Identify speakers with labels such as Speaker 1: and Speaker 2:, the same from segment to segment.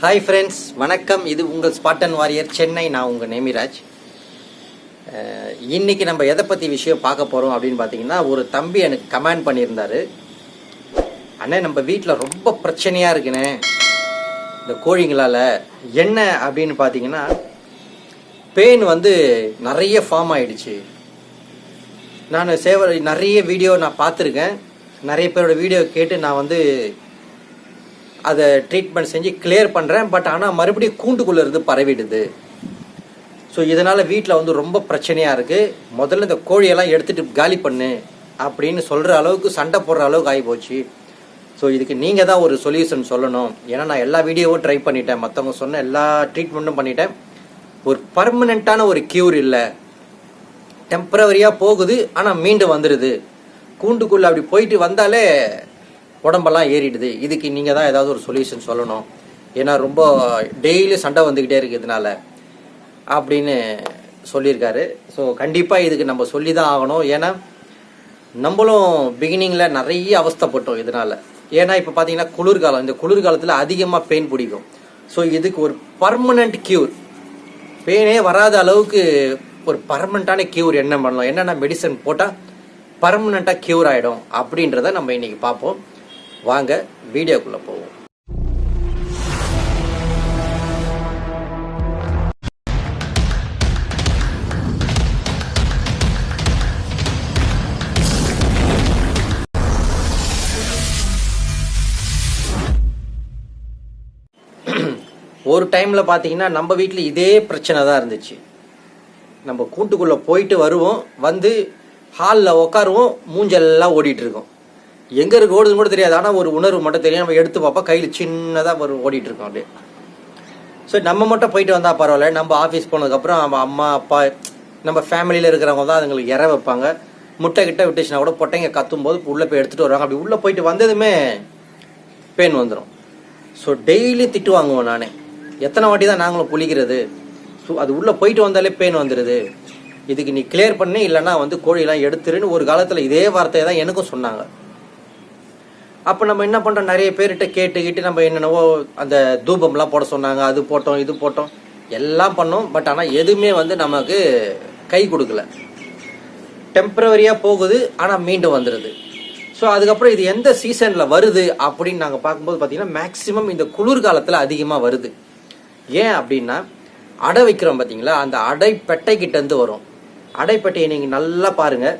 Speaker 1: Hi friends வணக்கம். இது உங்கள் ஸ்பாட்டன் வாரியர் சென்னை. நான் உங்கள் நேமிராஜ். இன்றைக்கி இன்னைக்கு நம்ம எதை பற்றி விஷயம் பார்க்க போகிறோம் அப்படின்னு பார்த்தீங்கன்னா ஒரு தம்பி எனக்கு கமெண்ட் பண்ணியிருந்தார். அண்ணே நம்ம வீட்டில் ரொம்ப பிரச்சனையாக இருக்குண்ணே. இந்த கோழிங்களால் என்ன அப்படின்னு பார்த்தீங்கன்னா பெயின் வந்து நிறைய ஃபார்ம் ஆயிடுச்சு. நான் சேவ நிறைய வீடியோ நான் பார்த்துருக்கேன். நிறைய பேரோட வீடியோ கேட்டு நான் வந்து அதை ட்ரீட்மெண்ட் செஞ்சு கிளியர் பண்ணுறேன் பட் ஆனால் மறுபடியும் கூண்டுக்குள்ளே இருந்து பரவிடுது. ஸோ இதனால் வீட்டில் வந்து ரொம்ப பிரச்சனையாக இருக்குது முதல்ல இந்த கோழியெல்லாம் எடுத்துகிட்டு காலி பண்ணு அப்படின்னு சொல்கிற அளவுக்கு சண்டை போடுற அளவுக்கு ஆகி போச்சு. ஸோ இதுக்கு நீங்கள் தான் ஒரு சொல்யூஷன் சொல்லணும். ஏன்னா நான் எல்லா வீடியோவும் ட்ரை பண்ணிட்டேன். மற்றவங்க சொன்ன எல்லா ட்ரீட்மெண்ட்டும் பண்ணிட்டேன். ஒரு பர்மனெண்ட்டான ஒரு க்யூர் இல்லை. டெம்பரவரியாக போகுது ஆனால் மீண்டும் வந்துடுது கூண்டுக்குள்ளே அப்படி போயிட்டு வந்தாலே உடம்பெல்லாம் ஏறிடுது. இதுக்கு நீங்கள் தான் ஏதாவது ஒரு சொல்யூஷன் சொல்லணும். ஏன்னா ரொம்ப டெய்லி சண்டை வந்துக்கிட்டே இருக்கிறதுனால இதனால அப்படின்னு சொல்லியிருக்காரு. ஸோ கண்டிப்பாக இதுக்கு நம்ம சொல்லி தான் ஆகணும். ஏன்னா நம்மளும் பிகினிங்கில் நிறைய அவஸ்தைப்பட்டோம் இதனால். ஏன்னா இப்போ பார்த்தீங்கன்னா குளிர்காலம். இந்த குளிர்காலத்தில் அதிகமாக பெயின் பிடிக்கும். ஸோ இதுக்கு ஒரு பர்மனண்ட் க்யூர் பெயினே வராத அளவுக்கு ஒரு பர்மனண்ட்டான க்யூர் என்ன பண்ணலாம்? என்னென்ன மெடிசன் போட்டால் பர்மனண்ட்டாக க்யூர் ஆகிடும் அப்படின்றத நம்ம இன்றைக்கி பார்ப்போம். வாங்க வீடியோக்குள்ளே போவோம். ஒரு டைமில் பார்த்தீங்கன்னா நம்ம வீட்டில் இதே பிரச்சனை தான் இருந்துச்சு. நம்ம கூட்டுக்குள்ளே போயிட்டு வருவோம் வந்து ஹாலில் உட்காருவோம் மூஞ்செல்லாம் ஓடிட்டு இருக்கோம். எங்கே இருக்கு ஓடுதுன்னு கூட தெரியாது. ஆனால் ஒரு உணர்வு மட்டும் தெரியும். நம்ம எடுத்து பார்ப்பா கையில் சின்னதாக ஒரு ஓடிட்டு இருக்கோம் அப்படியே. ஸோ நம்ம மட்டும் போயிட்டு வந்தால் பரவாயில்ல. நம்ம ஆஃபீஸ் போனதுக்கப்புறம் நம்ம அம்மா அப்பா நம்ம ஃபேமிலியில் இருக்கிறவங்க தான் அதுங்களுக்கு இற வைப்பாங்க. முட்டை கிட்ட விட்டுச்சுன்னா கூட பொட்டைங்க கத்தும் போது உள்ளே போய் எடுத்துகிட்டு வருவாங்க. அப்படி உள்ளே போயிட்டு வந்ததுமே பெயின் வந்துடும் ஸோ டெய்லி திட்டு வாங்குவோம் நானே. எத்தனை வாட்டி தான் நாங்களும் குளிக்கிறது? ஸோ அது உள்ளே போயிட்டு வந்தாலே பெயின் வந்துடுது இதுக்கு நீ கிளியர் பண்ணி. இல்லைன்னா வந்து கோழிலாம் எடுத்துருன்னு ஒரு காலத்தில் இதே வார்த்தையை தான் எனக்கும் சொன்னாங்க. அப்போ நம்ம என்ன பண்ணுறோம் நிறைய பேர்கிட்ட கேட்டுக்கிட்டு நம்ம என்னென்னவோ அந்த தூபம்லாம் போட சொன்னாங்க அது போட்டோம் இது போட்டோம். எல்லாம் பண்ணோம். பட் ஆனால் எதுவுமே வந்து நமக்கு கை கொடுக்கல. டெம்பரவரியாக போகுது ஆனால் மீண்டும் வந்துடுது ஸோ அதுக்கப்புறம் இது எந்த சீசனில் வருது அப்படின்னு நாங்கள் பார்க்கும்போது பார்த்தீங்கன்னா மேக்ஸிமம் இந்த குளிர்காலத்தில் அதிகமாக வருது. ஏன் அப்படின்னா அடை வைக்கிறோம் பார்த்தீங்களா அந்த அடைப்பெட்டை கிட்டேருந்து வரும். அடைப்பெட்டையை நீங்கள் நல்லா பாருங்கள்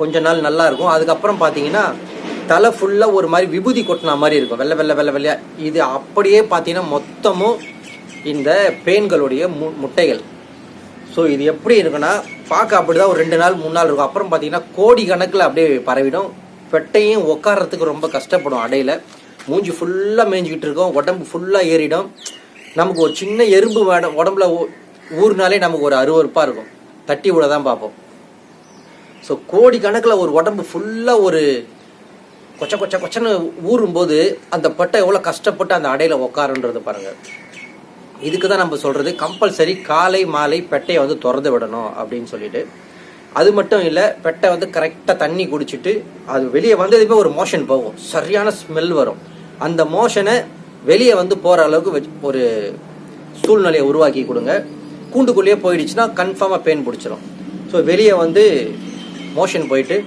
Speaker 1: கொஞ்ச நாள் நல்லா இருக்கும். அதுக்கப்புறம் பார்த்தீங்கன்னா தலை ஃபுல்லாக ஒரு மாதிரி விபூதி கொட்டின மாதிரி இருக்கும். வெள்ளை வெள்ளை வெள்ளை வெள்ளையா. இது அப்படியே பார்த்தீங்கன்னா மொத்தமும் இந்த பேன்களுடைய மு முட்டைகள். ஸோ இது எப்படி இருக்குன்னா பார்க்க அப்படிதான் ஒரு ரெண்டு நாள் மூணு நாள் இருக்கும். அப்புறம் பார்த்தீங்கன்னா கோடி கணக்கில் அப்படியே பரவிடும். பெட்டையும் உட்கார்றதுக்கு ரொம்ப கஷ்டப்படும் அடையில. மூஞ்சி ஃபுல்லாக மேய்ஞ்சிக்கிட்டு இருக்கும். உடம்பு ஃபுல்லாக ஏறிடும். நமக்கு ஒரு சின்ன எறும்பு வேணும் உடம்புல ஊ- நமக்கு ஒரு அருவருப்பாக இருக்கும். தட்டி விட தான் பார்ப்போம். ஸோ கோடி கணக்கில் ஒரு உடம்பு ஃபுல்லாக ஒரு கொச்ச கொச்ச கொச்சன்னு ஊறும்போது அந்த பட்டை எவ்வளோ கஷ்டப்பட்டு அந்த அடையில் உட்காருன்றது பாருங்கள் இதுக்கு தான் நம்ம சொல்கிறது கம்பல்சரி காலை மாலை பெட்டையை வந்து திறந்து விடணும் அப்படின்னு சொல்லிட்டு. அது மட்டும் இல்லை பெட்டை வந்து கரெக்டாக தண்ணி குடிச்சிட்டு அது வெளியே வந்ததுமே ஒரு மோஷன் போகும். சரியான ஸ்மெல் வரும். அந்த மோஷனை வெளியே வந்து போகிற அளவுக்கு வச்சு ஒரு சூழ்நிலையை உருவாக்கி கொடுங்க. கூண்டுக்குள்ளேயே போயிடுச்சுன்னா கன்ஃபார்மாக பெயின் பிடிச்சிரும். ஸோ வெளியே வந்து மோஷன் போயிட்டு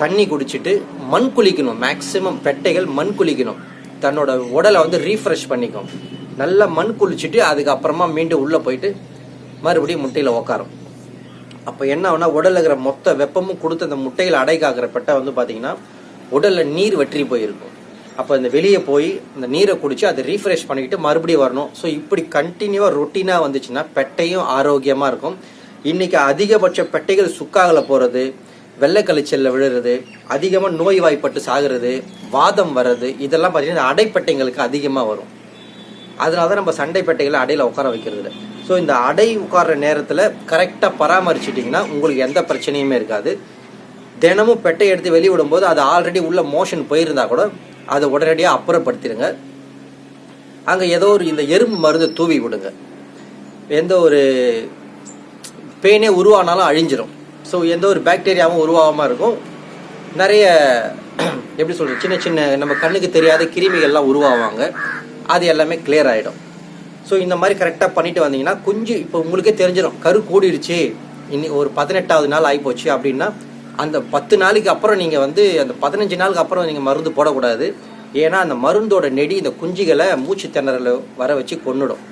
Speaker 1: தண்ணி குடிச்சிட்டு மண் குளிக்கணும். மேக்ஸிமம் பெட்டைகள் மண் குளிக்கணும். தன்னோட உடலை வந்து ரீஃப்ரெஷ் பண்ணிக்கும். நல்லா மண் குளிச்சுட்டு அதுக்கப்புறமா மீண்டும் உள்ளே போயிட்டு மறுபடியும் முட்டையில் உக்காரும். அப்போ என்ன ஆகுனா உடலில் இருக்கிற மொத்த வெப்பமும் கொடுத்து அந்த முட்டையில் அடைக்காகிற பெட்டை வந்து பார்த்தீங்கன்னா உடலில் நீர் வற்றி போயிருக்கும். அப்போ இந்த வெளியே போய் இந்த நீரை குடிச்சு அதை ரீஃப்ரெஷ் பண்ணிக்கிட்டு மறுபடியும் வரணும். ஸோ இப்படி கண்டினியூவாக ரொட்டீனாக வந்துச்சுன்னா பெட்டையும் ஆரோக்கியமாக இருக்கும். இன்னைக்கு அதிகபட்ச பெட்டைகள் சுக்காகல போகிறது வெள்ளை கழிச்சல்ல விழுறது அதிகமாக நோய் வாய்ப்பட்டு சாகிறது வாதம் வர்றது இதெல்லாம் பார்த்தீங்கன்னா அடைப்பட்டைங்களுக்கு அதிகமாக வரும். அதனால தான் நம்ம சண்டை பெட்டைகளை அடையில் உட்கார வைக்கிறது இல்லை. ஸோ இந்த அடை உட்கார்ற நேரத்தில் கரெக்டாக பராமரிச்சிட்டிங்கன்னா உங்களுக்கு எந்த பிரச்சனையுமே இருக்காது. தினமும் பெட்டை எடுத்து வெளியே விடும்போது அது ஆல்ரெடி உள்ள மோஷன் போயிருந்தா கூட அதை உடனடியாக அப்புறப்படுத்திடுங்க. அங்கே ஏதோ ஒரு இந்த எறும்பு மருந்து தூவி விடுங்க. எந்த ஒரு பெயினே உருவானாலும் அழிஞ்சிரும். ஸோ எந்த ஒரு பாக்டீரியாவும் உருவாகாமல் இருக்கும். நிறைய எப்படி சொல்கிறது சின்ன சின்ன நம்ம கண்ணுக்கு தெரியாத கிருமிகள்லாம் உருவாவாங்க. அது எல்லாமே கிளியர் ஆகிடும் ஸோ இந்த மாதிரி கரெக்டாக பண்ணிட்டு வந்தீங்கன்னா குஞ்சு இப்போ உங்களுக்கே தெரிஞ்சிடும் கரு கூடிருச்சு. இன்னி ஒரு பதினெட்டாவது நாள் ஆகிப்போச்சு அப்படின்னா அந்த பத்து நாளைக்கு அப்புறம் நீங்கள் வந்து அந்த பதினஞ்சு நாளுக்கு அப்புறம் நீங்கள் மருந்து போடக்கூடாது. ஏன்னா அந்த மருந்தோட நெடி இந்த குஞ்சுகளை மூச்சு திணறல வர வச்சு கொன்னுடும்.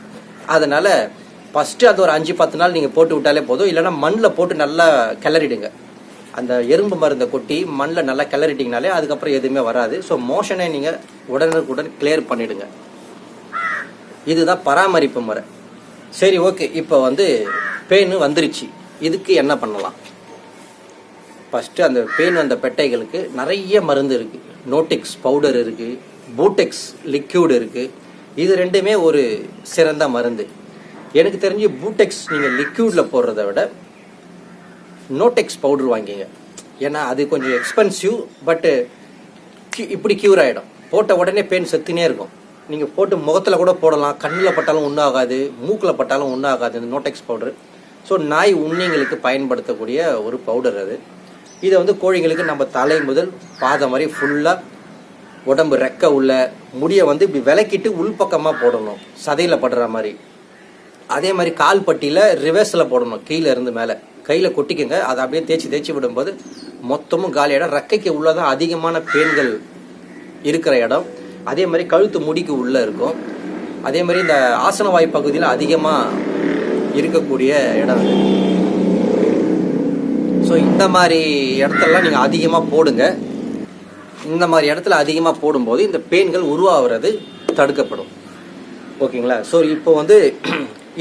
Speaker 1: அதனால் ஃபஸ்ட்டு அது ஒரு அஞ்சு பத்து நாள் நீங்கள் போட்டு விட்டாலே போதும். இல்லைன்னா மண்ணில் போட்டு நல்லா கிளறிடுங்க. அந்த எறும்பு மருந்தை கொட்டி மண்ணில் நல்லா கிளறிட்டிங்கனாலே அதுக்கப்புறம் எதுவுமே வராது. ஸோ மோஷனை நீங்கள் உடனுக்குடன் கிளியர் பண்ணிவிடுங்க இதுதான் பராமரிப்பு முறை. சரி ஓகே இப்போ வந்து பெயின் வந்துருச்சு. இதுக்கு என்ன பண்ணலாம்? ஃபஸ்ட்டு அந்த பெயின் வந்த பெட்டைகளுக்கு நிறைய மருந்து இருக்குது நோட்டிக்ஸ் பவுடர் இருக்குது பூட்டெக்ஸ் லிக்யூட் இருக்குது இது ரெண்டுமே ஒரு சிறந்த மருந்து. எனக்கு தெரிஞ்சு பூட்டெக்ஸ் நீங்கள் லிக்யூடில் போடுறத விட நோட்டெக்ஸ் பவுடர் வாங்கிங்க. ஏன்னா அது கொஞ்சம் எக்ஸ்பென்சிவ் பட்டு இப்படி க்யூர் ஆகிடும் போட்ட உடனே பெயின் செத்துனே இருக்கும். நீங்கள் போட்டு முகத்தில் கூட போடலாம். கண்ணில் பட்டாலும் ஒன்றும் ஆகாது. மூக்கில் பட்டாலும் ஒன்றும் ஆகாது இந்த நோட்டெக்ஸ் பவுடர் ஸோ நாய் உண்ணிங்களுக்கு பயன்படுத்தக்கூடிய ஒரு பவுடர் அது. இதை வந்து கோழிங்களுக்கு நம்ம தலை முதல் பாதம் வரை ஃபுல்லாக உடம்பு ரெக்க உள்ள முடியை வந்து இப்படி விலக்கிட்டு உள்பக்கமாக போடணும். சதையில் படுற மாதிரி. அதே மாதிரி கால் பட்டியில் ரிவர்ஸில் போடணும். கீழே இருந்து மேலே. கையில் கொட்டிக்கங்க. அதை அப்படியே தேய்ச்சி தேய்ச்சி விடும்போது மொத்தமும் காலியிடம் ரெக்கைக்கு உள்ளதான் அதிகமான பேன்கள் இருக்கிற இடம். அதே மாதிரி கழுத்து முடிக்கு உள்ளே இருக்கும். அதே மாதிரி இந்த ஆசனவாய் பகுதியில் அதிகமாக இருக்கக்கூடிய இடம் இது. ஸோ இந்த மாதிரி இடத்தெல்லாம் நீங்கள் அதிகமாக போடுங்க. இந்த மாதிரி இடத்துல அதிகமாக போடும்போது இந்த பேன்கள் உருவாகிறது தடுக்கப்படும். ஓகேங்களா? ஸோ இப்போ வந்து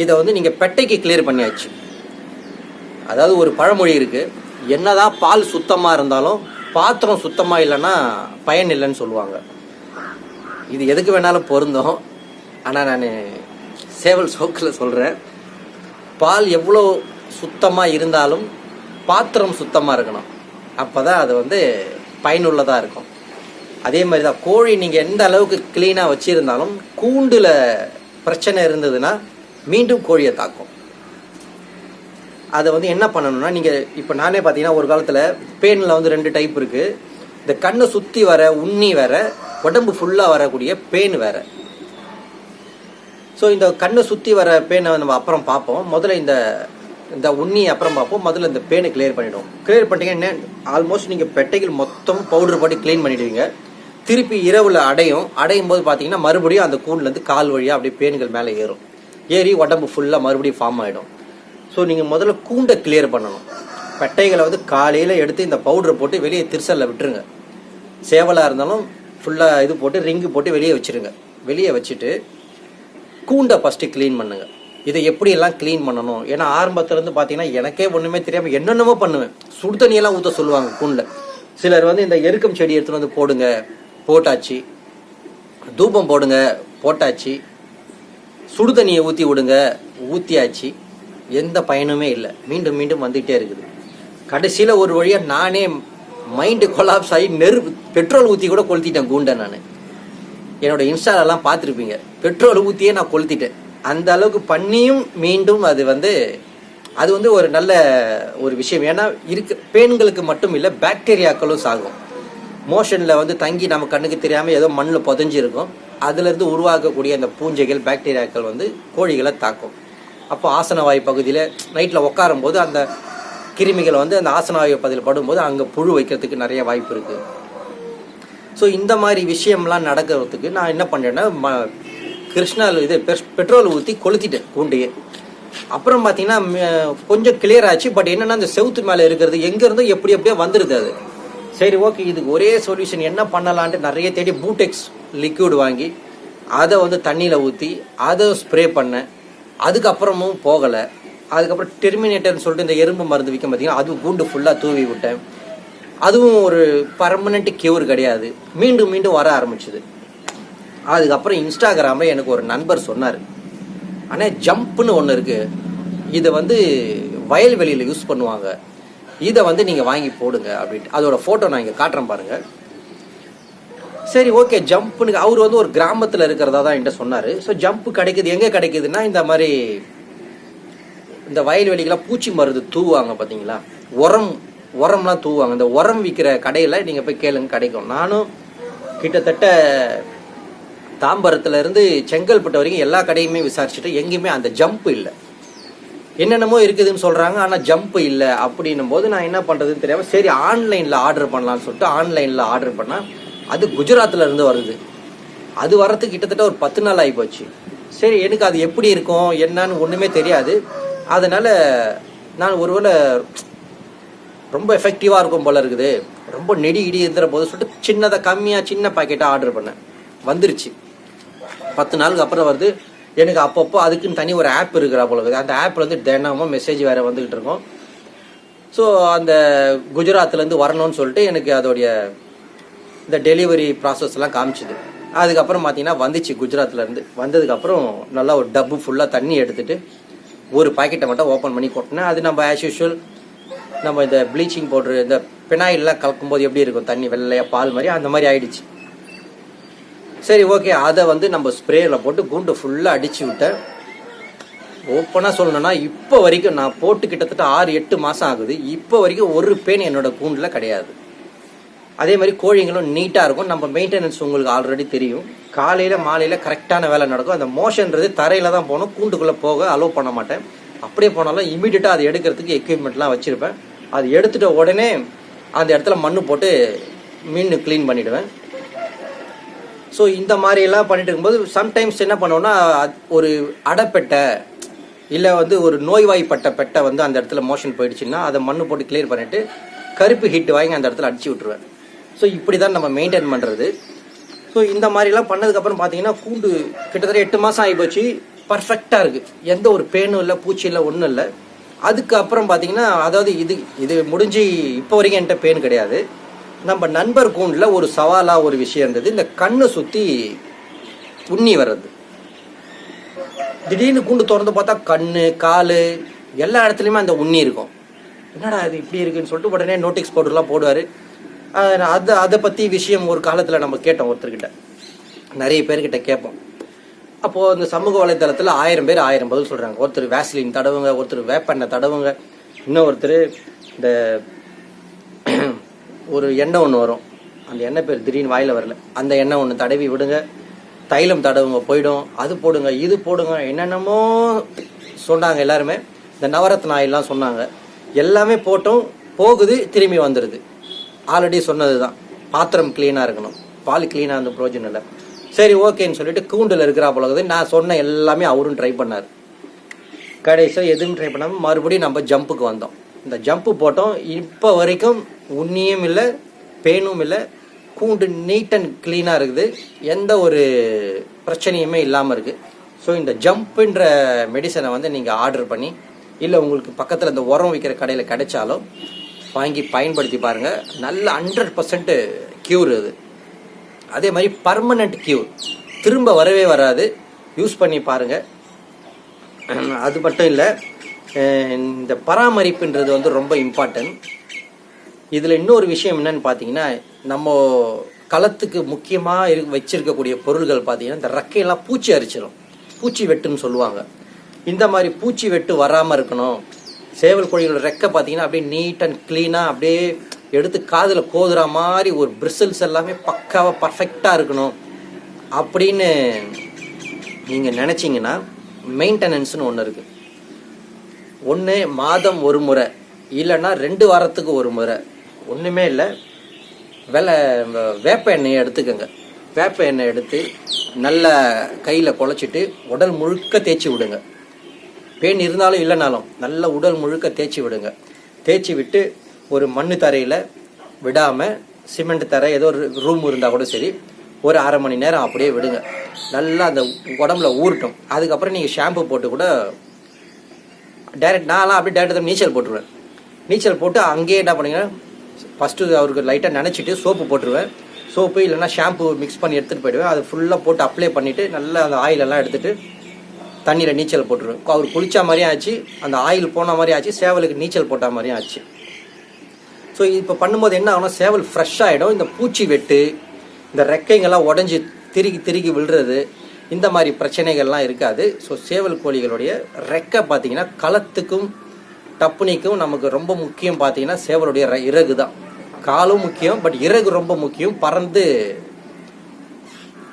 Speaker 1: இதை வந்து நீங்கள் பெட்டைக்கு கிளியர் பண்ணியாச்சு. அதாவது ஒரு பழமொழி இருக்குது என்னதான் பால் சுத்தமாக இருந்தாலும் பாத்திரம் சுத்தமாக இல்லைன்னா பயன் இல்லைன்னு சொல்லுவாங்க. இது எதுக்கு வேணாலும் பொருந்தும். ஆனால் நான் சேவல் சோக்கில் சொல்கிறேன் பால் எவ்வளோ சுத்தமாக இருந்தாலும் பாத்திரம் சுத்தமாக இருக்கணும். அப்போ தான் அது வந்து பயனுள்ளதாக இருக்கும். அதே மாதிரி தான் கோழி நீங்கள் எந்த அளவுக்கு க்ளீனாக வச்சுருந்தாலும் கூண்டில் பிரச்சனை இருந்ததுன்னா மீண்டும் கோழியை தாக்கும். அதை வந்து என்ன பண்ணணும்னா நீங்கள் இப்போ நானே பார்த்தீங்கன்னா ஒரு காலத்தில் பேனில் வந்து ரெண்டு டைப் இருக்குது இந்த கண்ணை சுற்றி வர உண்ணி வர உடம்பு ஃபுல்லாக வரக்கூடிய பேன் வேற. ஸோ இந்த கண்ணை சுற்றி வர பேனை நம்ம அப்புறம் பார்ப்போம். முதல்ல இந்த இந்த உண்ணி அப்புறம் பார்ப்போம். முதல்ல இந்த பேனை கிளியர் பண்ணிவிடுவோம் கிளியர் பண்ணிட்டீங்கன்னா ஆல்மோஸ்ட் நீங்கள் பெட்டைகள் மொத்தம் பவுடர் போட்டு க்ளீன் பண்ணிடுவீங்க. திருப்பி இரவில் அடையும். அடையும் போது பார்த்தீங்கன்னா மறுபடியும் அந்த கூண்டுலேருந்து கால் வழியாக அப்படியே பேன்கள் மேலே ஏறும். ஏறி உடம்பு ஃபுல்லாக மறுபடியும் ஃபார்ம் ஆகிடும் ஸோ நீங்கள் முதல்ல கூண்டை கிளியர் பண்ணணும். பெட்டைகளை வந்து காலையில் எடுத்து இந்த பவுடரை போட்டு வெளியே திருசலில் விட்டுருங்க. சேவலாக இருந்தாலும் ஃபுல்லாக இது போட்டு ரிங்கு போட்டு வெளியே வச்சிருங்க. வெளியே வச்சுட்டு கூண்டை ஃபஸ்ட்டு க்ளீன் பண்ணுங்கள் இதை எப்படியெல்லாம் க்ளீன் பண்ணணும்? ஏன்னா ஆரம்பத்துலேருந்து பார்த்தீங்கன்னா எனக்கே ஒன்றுமே தெரியாமல் என்னென்னமோ பண்ணுவேன். சுடு தண்ணியெல்லாம் ஊற்ற சொல்லுவாங்க கூண்டில் சிலர் வந்து இந்த எருக்கம் செடி எடுத்துகிட்டு வந்து போடுங்க. போட்டாச்சு. தூபம் போடுங்க. போட்டாச்சு. சுடு தண்ணியை ஊற்றி விடுங்க. ஊற்றியாச்சு எந்த பயனுமே இல்லை. மீண்டும் மீண்டும் வந்துகிட்டே இருக்குது. கடைசியில் ஒரு வழியாக நானே மைண்டு கொலாப்ஸ் ஆகி நெருப்பு பெட்ரோல் ஊற்றி கூட கொளுத்திட்டேன் கூண்டை நான். என்னோட இன்ஸ்டாலெல்லாம் பார்த்துருப்பீங்க. பெட்ரோல் ஊற்றியே நான் கொளுத்திட்டேன். அந்த அளவுக்கு பண்ணியும் மீண்டும் அது வந்து அது வந்து ஒரு நல்ல ஒரு விஷயம். ஏன்னா இருக்க பேன்களுக்கு மட்டும் இல்லை பாக்டீரியாக்களும் சாகும். மோஷனில் வந்து தங்கி நம்ம கண்ணுக்கு தெரியாமல் ஏதோ மண்ணில் புதஞ்சிருக்கும். அதுலேருந்து உருவாக்கக்கூடிய அந்த பூஞ்சைகள் பாக்டீரியாக்கள் வந்து கோழிகளை தாக்கும். அப்போ ஆசனவாயு பகுதியில் நைட்டில் உட்காரும் போது அந்த கிருமிகள் வந்து அந்த ஆசனவாயு பகுதியில் படும்போது அங்கே புழு வைக்கிறதுக்கு நிறைய வாய்ப்பு இருக்குது ஸோ இந்த மாதிரி விஷயம்லாம் நடக்கிறதுக்கு நான் என்ன பண்ணேன்னா ம கிருஷ்ணாவில் இது பெட்ரோல் ஊற்றி கொளுத்திட்டேன் கூண்டையே. அப்புறம் பார்த்தீங்கன்னா கொஞ்சம் கிளியர் ஆச்சு. பட் என்னென்னா அந்த செவுத்து மேலே இருக்கிறது எங்கேருந்தோ எப்படி எப்படியோ வந்துடுது அது. சரி ஓகே இதுக்கு ஒரே சொல்யூஷன் என்ன பண்ணலான்ட்டு நிறைய தேடி பூடெக்ஸ் லிக்விட் வாங்கி அதை வந்து தண்ணியில் ஊற்றி அதை ஸ்ப்ரே பண்ணேன் அதுக்கப்புறமும் போகலை. அதுக்கப்புறம் டெர்மினேட்டர்னு சொல்லிட்டு இந்த எறும்பு மருந்து விற்க பார்த்தீங்கன்னா அதுவும் கூண்டு ஃபுல்லாக தூவி விட்டேன். அதுவும் ஒரு பர்மனெண்ட் கியூர் கிடையாது. மீண்டும் மீண்டும் வர ஆரம்பிச்சுது. அதுக்கப்புறம் இன்ஸ்டாகிராமில் எனக்கு ஒரு நண்பர் சொன்னார். ஆனால் ஜம்ப்னு ஒன்று இருக்குது இதை வந்து வயல்வெளியில் யூஸ் பண்ணுவாங்க. இதை வந்து நீங்கள் வாங்கி போடுங்க அப்படின்ட்டு. அதோட ஃபோட்டோ நான் இங்கே காட்டுறேன் பாருங்கள் சரி ஓகே ஜம்ப்னு அவர் வந்து ஒரு கிராமத்தில் இருக்கிறதா தான் என்கிட்ட சொன்னார். ஸோ ஜம்ப் கிடைக்குது. எங்கே கிடைக்குதுன்னா இந்த மாதிரி இந்த வயல்வெளிக்கெல்லாம் பூச்சி மருந்து தூவாங்க பார்த்தீங்களா உரம் உரம்லாம் தூவாங்க இந்த உரம் விற்கிற கடையில் நீங்கள் போய் கேளுங்க கிடைக்கும் நானும் கிட்டத்தட்ட தாம்பரத்துலேருந்து செங்கல்பட்டு வரைக்கும் எல்லா கடையுமே விசாரிச்சுட்டு எங்கேயுமே அந்த ஜம்ப் இல்லை. என்னென்னமோ இருக்குதுன்னு சொல்கிறாங்க ஆனால் ஜம்ப் இல்லை அப்படின்னும் போது நான் என்ன பண்ணுறதுன்னு தெரியாமல் சரி ஆன்லைனில் ஆர்டர் பண்ணலான்னு சொல்லிட்டு ஆன்லைனில் ஆர்டர் பண்ணால் அது குஜராத்தில் இருந்து வருது. அது வரதுக்கு கிட்டத்தட்ட ஒரு பத்து நாள் ஆகி போச்சு சரி எனக்கு அது எப்படி இருக்கும் என்னன்னு ஒன்றுமே தெரியாது. அதனால் நான் ஒருவேளை ரொம்ப எஃபெக்டிவாக இருக்கும் போல இருக்குது. ரொம்ப நெடி இடி இருக்கிற போது சொல்லிட்டு சின்னதாக கம்மியாக சின்ன பாக்கெட்டாக ஆர்டர் பண்ணேன். வந்துருச்சு. பத்து நாளுக்கு அப்புறம் வருது. எனக்கு அப்பப்போ அதுக்குன்னு தனி ஒரு ஆப் இருக்கிறா போல இருக்குது. அந்த ஆப்பில் வந்து தினமும் மெசேஜ் வேறு வந்துக்கிட்டு இருக்கோம். ஸோ அந்த குஜராத்லேருந்து வரணும்னு சொல்லிட்டு எனக்கு அதோடைய இந்த டெலிவரி ப்ராசஸ்லாம் காமிச்சுது. அதுக்கப்புறம் பார்த்தீங்கன்னா வந்துச்சு குஜராத்லேருந்து. வந்ததுக்கப்புறம் நல்லா ஒரு டப்பு ஃபுல்லாக தண்ணி எடுத்துட்டு ஒரு பாக்கெட்டை மட்டும் ஓப்பன் பண்ணி கொட்டினேன். அது நம்ம ஆஸ் யூஷுவல் நம்ம இந்த ப்ளீச்சிங் பவுட்ரு இந்த பினாயிலெலாம் கலக்கும்போது எப்படி இருக்கும்? தண்ணி வெள்ளையாக பால் மாதிரி அந்த மாதிரி ஆயிடுச்சு. சரி ஓகே அதை வந்து நம்ம ஸ்ப்ரேயில் போட்டு குண்டு ஃபுல்லாக அடிச்சு விட்டேன். ஓப்பனாக சொல்லணும்னா இப்போ வரைக்கும் நான் போட்டு கிட்டத்தட்ட ஆறு எட்டு மாதம் ஆகுது. இப்போ வரைக்கும் ஒரு பேன் என்னோட கூண்டில் கிடையாது. அதே மாதிரி கோழிங்களும் நீட்டாக இருக்கும். நம்ம மெயின்டெனன்ஸ் உங்களுக்கு ஆல்ரெடி தெரியும். காலையில் மாலையில் கரெக்டான வேலை நடக்கும். அந்த மோஷன்றது தரையில் தான் போகணும். கூண்டுக்குள்ளே போக அலோவ் பண்ண மாட்டேன். அப்படியே போனாலும் இமீடியட்டாக அதை எடுக்கிறதுக்கு எக்யூப்மெண்ட்லாம் வச்சுருப்பேன். அது எடுத்துட்ட உடனே அந்த இடத்துல மண் போட்டு மீன் க்ளீன் பண்ணிவிடுவேன் ஸோ இந்த மாதிரியெல்லாம் பண்ணிட்டு இருக்கும்போது சம்டைம்ஸ் என்ன பண்ணுவோம்னா அது ஒரு அடைப்பெட்டை இல்லை வந்து ஒரு நோய்வாய்ப்பட்ட பெட்டை வந்து அந்த இடத்துல மோஷன் போயிடுச்சுன்னா அதை மண் போட்டு கிளியர் பண்ணிவிட்டு கருப்பு ஹிட் வாங்கி அந்த இடத்துல அடிச்சு விட்ருவேன் ஸோ இப்படி தான் நம்ம மெயின்டைன் பண்ணுறது ஸோ இந்த மாதிரிலாம் பண்ணதுக்கப்புறம் பார்த்தீங்கன்னா கூண்டு கிட்டத்தட்ட எட்டு மாதம் ஆகி போச்சு பர்ஃபெக்டாக இருக்குது எந்த ஒரு பேனும் இல்லை பூச்சி இல்லை ஒன்றும் இல்லை. அதுக்கப்புறம் பார்த்தீங்கன்னா அதாவது இது இது முடிஞ்சு இப்போ வரைக்கும் என்கிட்ட பேன் கிடையாது. நம்ம நண்பர் கூண்டில் ஒரு சவாலாக ஒரு விஷயம் இருந்தது. இந்த கண்ணை சுற்றி உண்ணி வர்றது. திடீர்னு கூண்டு திறந்து பார்த்தா கண் கால் எல்லா இடத்துலையுமே அந்த உண்ணி இருக்கும். என்னடா இது இப்படி இருக்குன்னு சொல்லிட்டு உடனே நோட்டீஸ் போர்டுலாம் போடுவார். அது அதை பற்றி விஷயம் ஒரு காலத்தில் நம்ம கேட்டோம் ஒருத்தர்கிட்ட. நிறைய பேர்கிட்ட கேட்போம். அப்போது இந்த சமூக வலைத்தளத்தில் ஆயிரம் பேர் ஆயிரம் பதில் சொல்கிறாங்க ஒருத்தர் வேஸ்லின் தடவுங்க ஒருத்தர் வேப்பெண்ணை தடவுங்க இன்னொருத்தர் இந்த ஒரு எண்ணெய் ஒன்று வரும். அந்த எண்ணெய் பேர் திடீர்னு வாயில் வரல. அந்த எண்ணெய் ஒன்று தடவி விடுங்க. தைலம் தடவுங்க போயிடும். அது போடுங்க இது போடுங்க என்னென்னமோ சொன்னாங்க எல்லாருமே. இந்த நவரத்ன ஆயிலாம் சொன்னாங்க. எல்லாமே போட்டும் போகுது திரும்பி வந்துடுது ஆல்ரெடி சொன்னது தான் பாத்திரம் க்ளீனாக இருக்கணும். பால் க்ளீனாக இருந்த ப்ரோஜனம் இல்லை. சரி ஓகேன்னு சொல்லிட்டு கூண்டில் இருக்கிறா போலகுது நான் சொன்ன எல்லாமே அவரும் ட்ரை பண்ணார். கடைசியாக எதுவும் ட்ரை பண்ணாமல் மறுபடியும் நம்ம ஜம்புக்கு வந்தோம். இந்த ஜம்ப்பு போட்டோம். இப்போ வரைக்கும் உண்ணியும் இல்லை பெயினும் இல்லை கூண்டு நீட் அண்ட் க்ளீனாக இருக்குது. எந்த ஒரு பிரச்சனையுமே இல்லாமல் இருக்குது ஸோ இந்த ஜம்ப்புன்ற மெடிசனை வந்து நீங்கள் ஆர்டர் பண்ணி இல்லை உங்களுக்கு பக்கத்தில் இந்த உரம் விற்கிற கடையில் கிடைச்சாலும் வாங்கி பயன்படுத்தி பாருங்கள் நல்ல ஹண்ட்ரட் பர்சன்ட் க்யூர் அது. அதே மாதிரி பர்மனண்ட் க்யூர் திரும்ப வரவே வராது. யூஸ் பண்ணி பாருங்கள் அது மட்டும் இல்லை இந்த பராமரிப்புன்றது வந்து ரொம்ப இம்பார்ட்டன்ட் இதில் இன்னொரு விஷயம் என்னன்னு பார்த்தீங்கன்னா நம்ம களத்துக்கு முக்கியமாக இரு வச்சிருக்கக்கூடிய பொருள்கள் பார்த்தீங்கன்னா இந்த ரெக்கையெல்லாம் பூச்சி அரிச்சிடும் பூச்சி வெட்டுன்னு சொல்லுவாங்க. இந்த மாதிரி பூச்சி வெட்டு வராமல் இருக்கணும். சேவல் கோழிகளோட ரெக்கை பார்த்தீங்கன்னா அப்படியே நீட் அண்ட் க்ளீனாக அப்படியே எடுத்து காதில் கோதுற மாதிரி ஒரு பிரிசல்ஸ் எல்லாமே பக்காவாக பர்ஃபெக்டாக இருக்கணும். அப்படின்னு நீங்கள் நினச்சிங்கன்னா மெயின்டெனன்ஸ்னு ஒன்று இருக்குது ஒன்று மாதம் ஒரு முறை இல்லைன்னா ரெண்டு வாரத்துக்கு ஒரு முறை. ஒன்றுமே இல்லை. வெலை வேப்ப எண்ணெயை எடுத்துக்கோங்க. வேப்ப எண்ணெய் எடுத்து நல்லா கையில் குழச்சிட்டு உடல் முழுக்க தேய்ச்சி விடுங்க. பெயின் இருந்தாலும் இல்லைனாலும் நல்ல உடல் முழுக்க தேய்ச்சி விடுங்க. தேய்ச்சி விட்டு ஒரு மண் தரையில் விடாமல் சிமெண்ட் தரை ஏதோ ஒரு ரூம் இருந்தால் கூட சரி ஒரு அரை மணி நேரம் அப்படியே விடுங்க. நல்லா அந்த உடம்புல ஊறட்டும். அதுக்கப்புறம் நீங்கள் ஷாம்பு போட்டு கூட டைரக்ட் நான்லாம் அப்படியே டேரக்டாக நீச்சல் போட்டுருவேன். நீச்சல் போட்டு அங்கேயே என்ன பண்ணுங்கன்னா ஃபஸ்ட்டு அவருக்கு லைட்டாக நினச்சிட்டு சோப்பு போட்டுருவேன். சோப்பு இல்லைன்னா ஷாம்பு மிக்ஸ் பண்ணி எடுத்துகிட்டு போயிடுவேன். அதை ஃபுல்லாக போட்டு அப்ளை பண்ணிவிட்டு நல்லா அந்த ஆயிலெல்லாம் எடுத்துகிட்டு தண்ணியில் நீச்சல் போட்டுருவேன். அவர் குளித்த மாதிரியும் ஆச்சு அந்த ஆயில் போன மாதிரி ஆச்சு சேவலுக்கு நீச்சல் போட்ட மாதிரியும் ஆச்சு. ஸோ இப்போ பண்ணும்போது என்ன ஆகும்னா சேவல் ஃப்ரெஷ் ஆகிடும் இந்த பூச்சி வெட்டு இந்த ரெக்கைங்கெல்லாம் உடஞ்சி திருகி திருகி விழுறது இந்த மாதிரி பிரச்சனைகள்லாம் இருக்காது. ஸோ சேவல் கோழிகளுடைய ரெக்கை பார்த்தீங்கன்னா களத்துக்கும் டப்புனிக்கும் நமக்கு ரொம்ப முக்கியம் பார்த்தீங்கன்னா சேவலுடைய ர- இறகு தான். காலும் முக்கியம் பட் இறகு ரொம்ப முக்கியம். பறந்து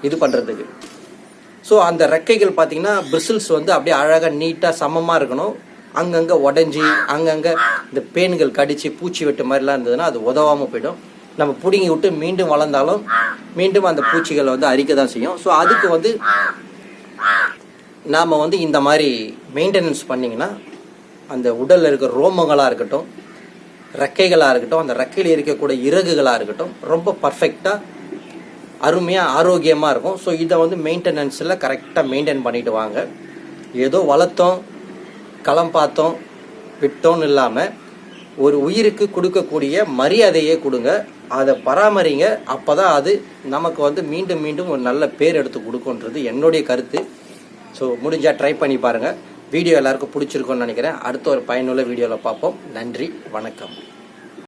Speaker 1: இது பண்ணுறதுக்கு ஸோ அந்த ரெக்கைகள் பார்த்தீங்கன்னா பிரிசில்ஸ் வந்து அப்படியே அழகாக நீட்டாக சமமாக இருக்கணும். அங்கங்கே உடஞ்சி அங்கங்கே இந்த பேன்கள் கடித்து பூச்சி வெட்டு மாதிரிலாம் இருந்ததுன்னா அது உதவாமல் போயிடும். நம்ம பிடுங்கி விட்டு மீண்டும் வளர்ந்தாலும் மீண்டும் அந்த பூச்சிகளை வந்து அரிக்க தான் செய்யும். ஸோ அதுக்கு வந்து நாம் வந்து இந்த மாதிரி மெயின்டெனன்ஸ் பண்ணிங்கன்னா அந்த உடலில் இருக்கிற ரோமங்களாக இருக்கட்டும் ரெக்கைகளாக இருக்கட்டும் அந்த ரெக்கையில் இருக்கக்கூடிய இறகுகளாக இருக்கட்டும் ரொம்ப பர்ஃபெக்டாக அருமையாக ஆரோக்கியமாக இருக்கும். ஸோ இதை வந்து மெயின்டெனன்ஸில் கரெக்டாக மெயின்டைன் பண்ணிட்டு வாங்க. ஏதோ வளர்த்தோம் களம் பார்த்தோம் விட்டோம்னு இல்லாமல் ஒரு உயிருக்கு கொடுக்கக்கூடிய மரியாதையே கொடுங்க. அதை பராமரிங்க. அப்போ தான் அது நமக்கு வந்து மீண்டும் மீண்டும் ஒரு நல்ல பேர் எடுத்து கொடுக்குன்றது என்னுடைய கருத்து. ஸோ முடிஞ்சால் ட்ரை பண்ணி பாருங்கள் வீடியோ எல்லாருக்கும் பிடிச்சிருக்கோன்னு நினைக்கிறேன். அடுத்த ஒரு பயனுள்ள வீடியோவில் பார்ப்போம். நன்றி வணக்கம்.